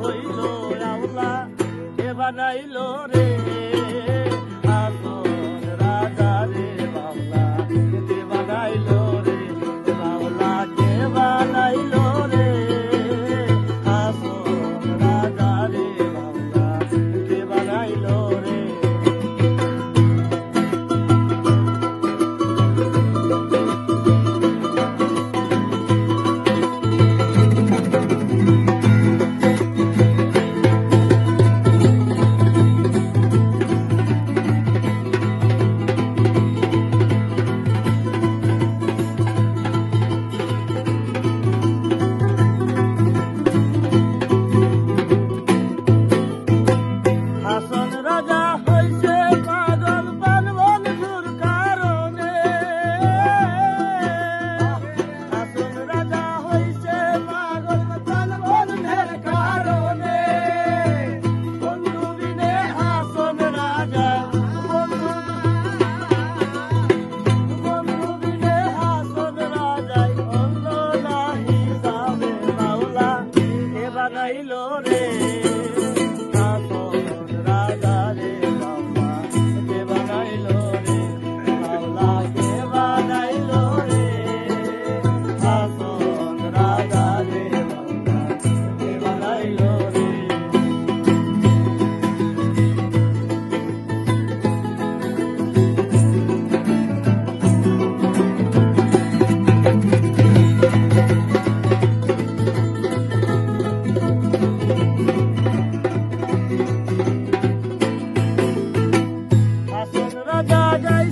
হইল রাউলা এ বানাইল রে। राजा जय